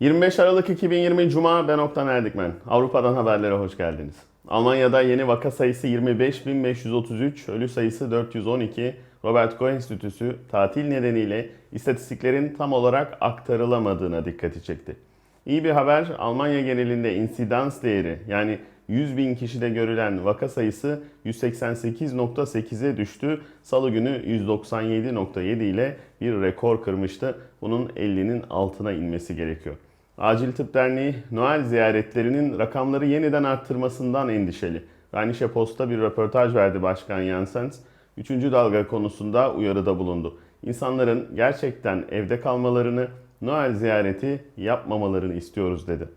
25 Aralık 2020 Cuma ben Oktan Erdikmen. Avrupa'dan haberlere hoş geldiniz. Almanya'da yeni vaka sayısı 25.533, ölü sayısı 412. Robert Koch Enstitüsü tatil nedeniyle istatistiklerin tam olarak aktarılamadığına dikkati çekti. İyi bir haber Almanya genelinde insidans değeri yani 100 bin kişide görülen vaka sayısı 188.8'e düştü. Salı günü 197.7 ile bir rekor kırmıştı. Bunun 50'nin altına inmesi gerekiyor. Acil Tıp Derneği Noel ziyaretlerinin rakamları yeniden arttırmasından endişeli. Rheinische Post'a bir röportaj verdi Başkan Janssens. Üçüncü dalga konusunda uyarıda bulundu. İnsanların gerçekten evde kalmalarını, Noel ziyareti yapmamalarını istiyoruz dedi.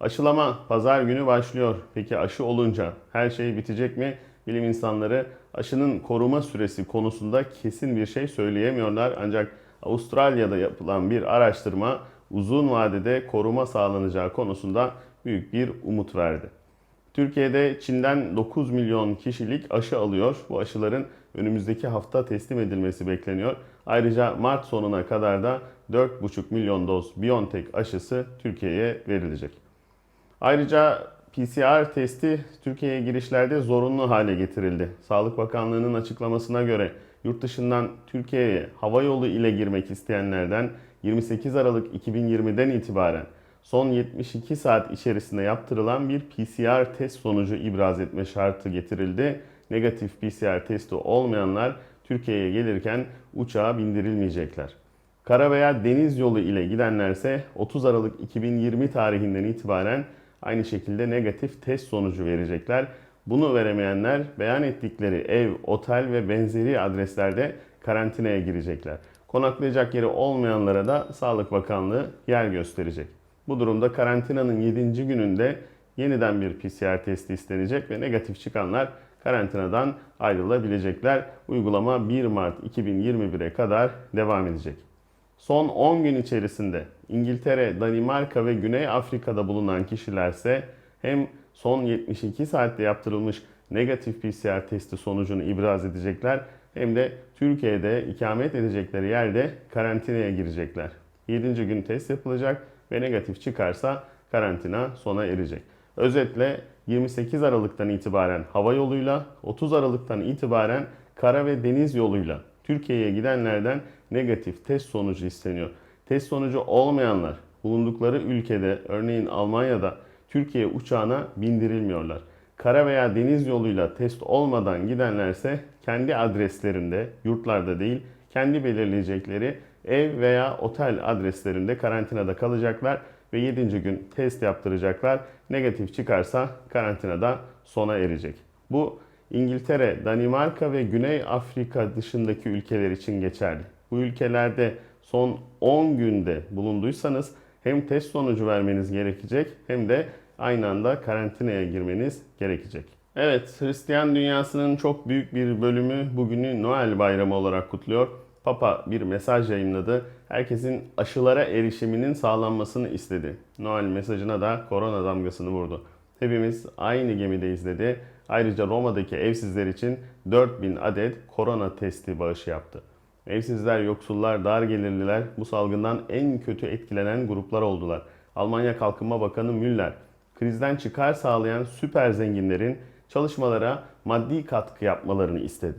Aşılama pazar günü başlıyor. Peki aşı olunca her şey bitecek mi? Bilim insanları aşının koruma süresi konusunda kesin bir şey söyleyemiyorlar. Ancak Avustralya'da yapılan bir araştırma uzun vadede koruma sağlanacağı konusunda büyük bir umut verdi. Türkiye'de Çin'den 9 milyon kişilik aşı alıyor. Bu aşıların önümüzdeki hafta teslim edilmesi bekleniyor. Ayrıca Mart sonuna kadar da 4,5 milyon doz BioNTech aşısı Türkiye'ye verilecek. Ayrıca PCR testi Türkiye'ye girişlerde zorunlu hale getirildi. Sağlık Bakanlığı'nın açıklamasına göre yurt dışından Türkiye'ye hava yolu ile girmek isteyenlerden 28 Aralık 2020'den itibaren son 72 saat içerisinde yaptırılan bir PCR test sonucu ibraz etme şartı getirildi. Negatif PCR testi olmayanlar Türkiye'ye gelirken uçağa bindirilmeyecekler. Kara veya deniz yolu ile gidenlerse 30 Aralık 2020 tarihinden itibaren aynı şekilde negatif test sonucu verecekler. Bunu veremeyenler beyan ettikleri ev, otel ve benzeri adreslerde karantinaya girecekler. Konaklayacak yeri olmayanlara da Sağlık Bakanlığı yer gösterecek. Bu durumda karantinanın 7. gününde yeniden bir PCR testi istenecek ve negatif çıkanlar karantinadan ayrılabilecekler. Uygulama 1 Mart 2021'e kadar devam edecek. Son 10 gün içerisinde İngiltere, Danimarka ve Güney Afrika'da bulunan kişilerse hem son 72 saatte yaptırılmış negatif PCR testi sonucunu ibraz edecekler hem de Türkiye'de ikamet edecekleri yerde karantinaya girecekler. 7. gün test yapılacak ve negatif çıkarsa karantina sona erecek. Özetle 28 Aralık'tan itibaren hava yoluyla, 30 Aralık'tan itibaren kara ve deniz yoluyla Türkiye'ye gidenlerden negatif test sonucu isteniyor. Test sonucu olmayanlar bulundukları ülkede örneğin Almanya'da Türkiye uçağına bindirilmiyorlar. Kara veya deniz yoluyla test olmadan gidenlerse kendi adreslerinde, yurtlarda değil, kendi belirleyecekleri ev veya otel adreslerinde karantinada kalacaklar ve 7. gün test yaptıracaklar. Negatif çıkarsa karantinada sona erecek. Bu İngiltere, Danimarka ve Güney Afrika dışındaki ülkeler için geçerli. Bu ülkelerde son 10 günde bulunduysanız hem test sonucu vermeniz gerekecek hem de aynı anda karantinaya girmeniz gerekecek. Evet, Hristiyan dünyasının çok büyük bir bölümü bugünü Noel Bayramı olarak kutluyor. Papa bir mesaj yayınladı. Herkesin aşılara erişiminin sağlanmasını istedi. Noel mesajına da korona damgasını vurdu. Hepimiz aynı gemideyiz dedi. Ayrıca Roma'daki evsizler için 4000 adet korona testi bağışı yaptı. Evsizler, yoksullar, dar gelirliler bu salgından en kötü etkilenen gruplar oldular. Almanya Kalkınma Bakanı Müller, krizden çıkar sağlayan süper zenginlerin çalışmalara maddi katkı yapmalarını istedi.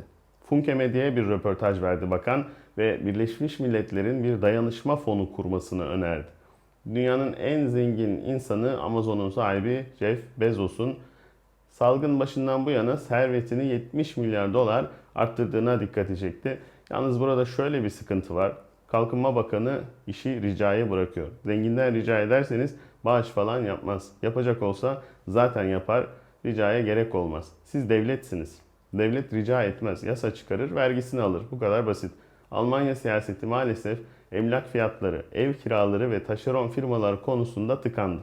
Funke Medya'ya bir röportaj verdi bakan ve Birleşmiş Milletler'in bir dayanışma fonu kurmasını önerdi. Dünyanın en zengin insanı Amazon'un sahibi Jeff Bezos'un salgın başından bu yana servetini 70 milyar dolar arttırdığına dikkati çekti. Yalnız burada şöyle bir sıkıntı var. Kalkınma Bakanı işi ricaya bırakıyor. Zenginden rica ederseniz bağış falan yapmaz. Yapacak olsa zaten yapar. Ricaya gerek olmaz. Siz devletsiniz. Devlet rica etmez. Yasa çıkarır, vergisini alır. Bu kadar basit. Almanya siyaseti maalesef emlak fiyatları, ev kiraları ve taşeron firmalar konusunda tıkandı.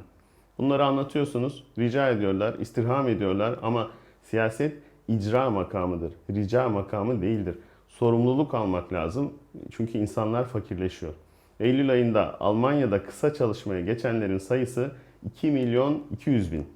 Bunları anlatıyorsunuz, rica ediyorlar, istirham ediyorlar ama siyaset icra makamıdır. Rica makamı değildir. Sorumluluk almak lazım çünkü insanlar fakirleşiyor. Eylül ayında Almanya'da kısa çalışmaya geçenlerin sayısı 2 milyon 200 bin.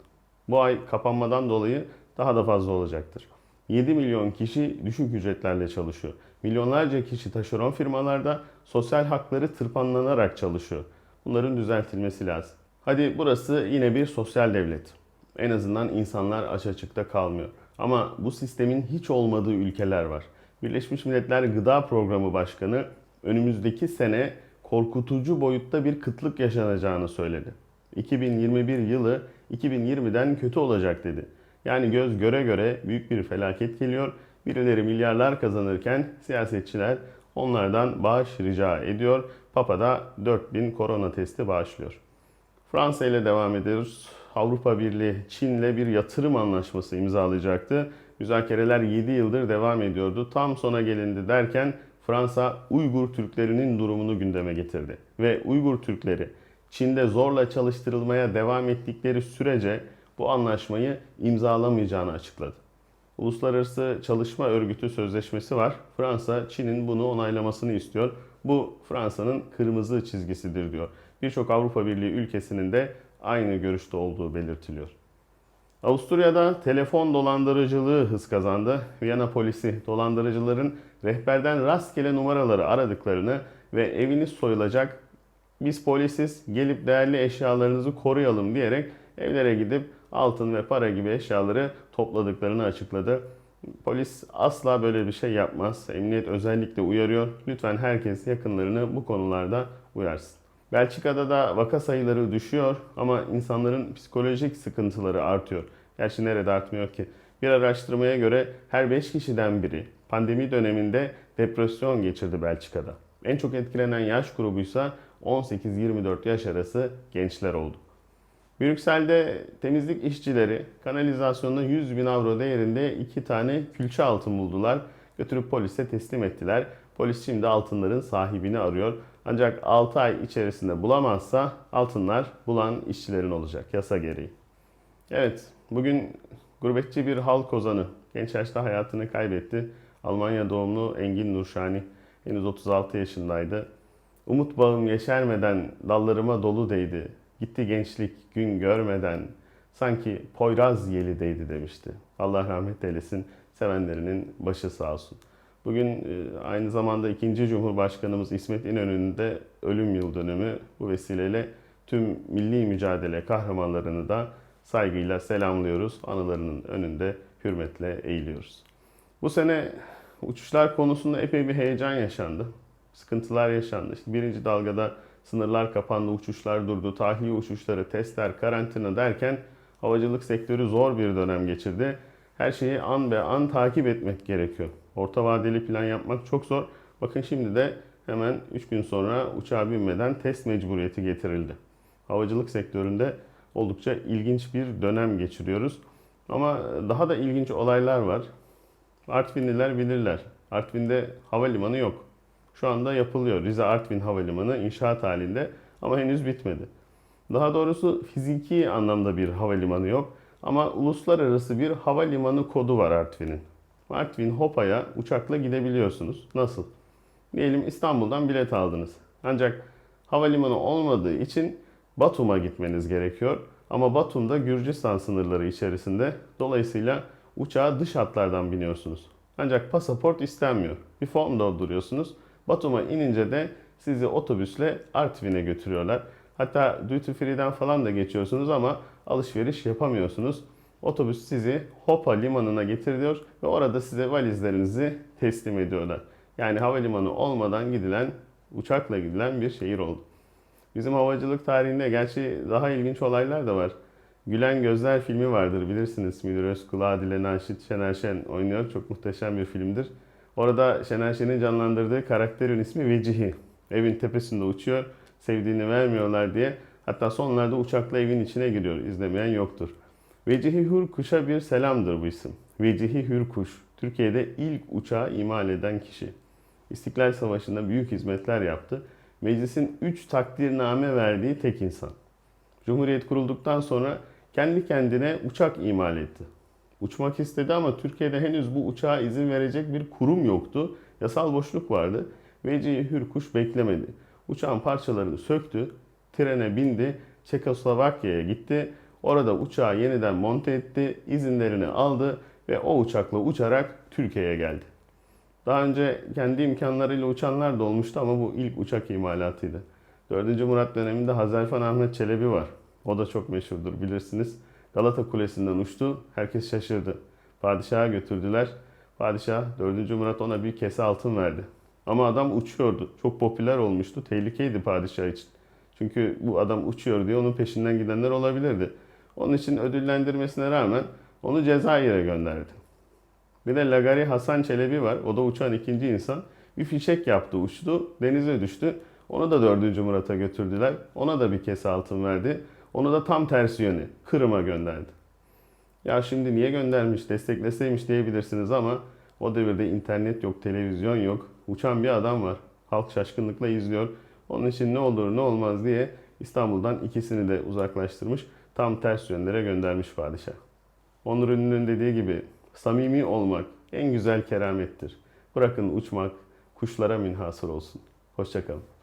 Bu ay kapanmadan dolayı daha da fazla olacaktır. 7 milyon kişi düşük ücretlerle çalışıyor. Milyonlarca kişi taşeron firmalarda sosyal hakları tırpanlanarak çalışıyor. Bunların düzeltilmesi lazım. Hadi burası yine bir sosyal devlet. En azından insanlar aç açıkta kalmıyor. Ama bu sistemin hiç olmadığı ülkeler var. Birleşmiş Milletler Gıda Programı Başkanı önümüzdeki sene korkutucu boyutta bir kıtlık yaşanacağını söyledi. 2021 yılı 2020'den kötü olacak dedi. Yani göz göre göre büyük bir felaket geliyor. Birileri milyarlar kazanırken siyasetçiler onlardan bağış rica ediyor. Papa da 4000 korona testi bağışlıyor. Fransa ile devam ediyoruz. Avrupa Birliği Çin'le bir yatırım anlaşması imzalayacaktı. Müzakereler 7 yıldır devam ediyordu. Tam sona gelindi derken Fransa Uygur Türklerinin durumunu gündeme getirdi. Ve Uygur Türkleri Çin'de zorla çalıştırılmaya devam ettikleri sürece bu anlaşmayı imzalamayacağını açıkladı. Uluslararası Çalışma Örgütü sözleşmesi var. Fransa Çin'in bunu onaylamasını istiyor. Bu Fransa'nın kırmızı çizgisidir diyor. Birçok Avrupa Birliği ülkesinin de aynı görüşte olduğu belirtiliyor. Avusturya'da telefon dolandırıcılığı hız kazandı. Viyana polisi dolandırıcıların rehberden rastgele numaraları aradıklarını ve eviniz soyulacak biz polisiz gelip değerli eşyalarınızı koruyalım diyerek evlere gidip altın ve para gibi eşyaları topladıklarını açıkladı. Polis asla böyle bir şey yapmaz. Emniyet özellikle uyarıyor. Lütfen herkes yakınlarını bu konularda uyarsın. Belçika'da da vaka sayıları düşüyor ama insanların psikolojik sıkıntıları artıyor. Gerçi nerede artmıyor ki? Bir araştırmaya göre her 5 kişiden biri pandemi döneminde depresyon geçirdi Belçika'da. En çok etkilenen yaş grubuysa 18-24 yaş arası gençler oldu. Brüksel'de temizlik işçileri kanalizasyonda 100 bin avro değerinde iki tane külçe altın buldular. Götürüp polise teslim ettiler. Polis şimdi altınların sahibini arıyor. Ancak 6 ay içerisinde bulamazsa altınlar bulan işçilerin olacak yasa gereği. Evet, bugün gurbetçi bir halk ozanı genç yaşta hayatını kaybetti. Almanya doğumlu Engin Nurşani henüz 36 yaşındaydı. Umut bağım yeşermeden dallarıma dolu değdi. Gitti gençlik gün görmeden sanki Poyraz yeli değdi demişti. Allah rahmet eylesin sevenlerinin başı sağ olsun. Bugün e, aynı zamanda ikinci Cumhurbaşkanımız İsmet İnönü'nün de ölüm yıl dönümü. Bu vesileyle tüm milli mücadele kahramanlarını da saygıyla selamlıyoruz. Anılarının önünde hürmetle eğiliyoruz. Bu sene uçuşlar konusunda epey bir heyecan yaşandı. Sıkıntılar yaşandı. İşte birinci dalgada sınırlar kapandı, uçuşlar durdu, tahliye uçuşları, testler, karantina derken havacılık sektörü zor bir dönem geçirdi. Her şeyi an be an takip etmek gerekiyor. Orta vadeli plan yapmak çok zor. Bakın şimdi de hemen 3 gün sonra uçağa binmeden test mecburiyeti getirildi. Havacılık sektöründe oldukça ilginç bir dönem geçiriyoruz. Ama daha da ilginç olaylar var. Artvinliler bilirler. Artvin'de havalimanı yok. Şu anda yapılıyor. Rize Artvin Havalimanı inşaat halinde ama henüz bitmedi. Daha doğrusu fiziki anlamda bir havalimanı yok ama uluslararası bir havalimanı kodu var Artvin'in. Artvin Hopa'ya uçakla gidebiliyorsunuz. Nasıl? Diyelim İstanbul'dan bilet aldınız. Ancak havalimanı olmadığı için Batum'a gitmeniz gerekiyor. Ama Batum'da Gürcistan sınırları içerisinde. Dolayısıyla uçağa dış hatlardan biniyorsunuz. Ancak pasaport istenmiyor. Bir form dolduruyorsunuz. Batum'a inince de sizi otobüsle Artvin'e götürüyorlar. Hatta duty free'den falan da geçiyorsunuz ama alışveriş yapamıyorsunuz. Otobüs sizi Hopa limanına getiriyor ve orada size valizlerinizi teslim ediyorlar. Yani havalimanı olmadan gidilen, uçakla gidilen bir şehir oldu. Bizim havacılık tarihinde gerçi daha ilginç olaylar da var. Gülen Gözler filmi vardır bilirsiniz. Münir Özkul, Adile Naşit, Şener Şen oynuyor. Çok muhteşem bir filmdir. Orada Şener Şen'in canlandırdığı karakterin ismi Vecihi. Evin tepesinde uçuyor. Sevdiğini vermiyorlar diye. Hatta sonlarda uçakla evin içine giriyor. İzlemeyen yoktur. Vecihi Hürkuş'a bir selamdır bu isim. Vecihi Hürkuş. Türkiye'de ilk uçağı imal eden kişi. İstiklal Savaşı'nda büyük hizmetler yaptı. Meclisin 3 takdirname verdiği tek insan. Cumhuriyet kurulduktan sonra kendi kendine uçak imal etti. Uçmak istedi ama Türkiye'de henüz bu uçağa izin verecek bir kurum yoktu. Yasal boşluk vardı. Vecihi Hürkuş beklemedi. Uçağın parçalarını söktü, trene bindi, Çekoslovakya'ya gitti. Orada uçağı yeniden monte etti, izinlerini aldı ve o uçakla uçarak Türkiye'ye geldi. Daha önce kendi imkanlarıyla uçanlar da olmuştu ama bu ilk uçak imalatıydı. 4. Murat döneminde Hazarfen Ahmet Çelebi var. O da çok meşhurdur bilirsiniz. Galata Kulesi'nden uçtu. Herkes şaşırdı. Padişaha götürdüler. Padişah 4. Murat ona bir kese altın verdi. Ama adam uçuyordu. Çok popüler olmuştu. Tehlikeydi padişah için. Çünkü bu adam uçuyor diye onun peşinden gidenler olabilirdi. Onun için ödüllendirmesine rağmen onu Cezayir'e gönderdi. Bir de Lagari Hasan Çelebi var. O da uçan ikinci insan. Bir fişek yaptı, uçtu, denize düştü. Onu da 4. Murat'a götürdüler. Ona da bir kese altın verdi. Onu da tam tersi yönü, Kırım'a gönderdi. Ya şimdi niye göndermiş, destekleseymiş diyebilirsiniz ama o devirde internet yok, televizyon yok. Uçan bir adam var. Halk şaşkınlıkla izliyor. Onun için ne olur ne olmaz diye İstanbul'dan ikisini de uzaklaştırmış. Tam ters yönlere göndermiş padişah. Onur Ünlü'nün dediği gibi samimi olmak en güzel keramettir. Bırakın uçmak kuşlara minhasır olsun. Hoşçakalın.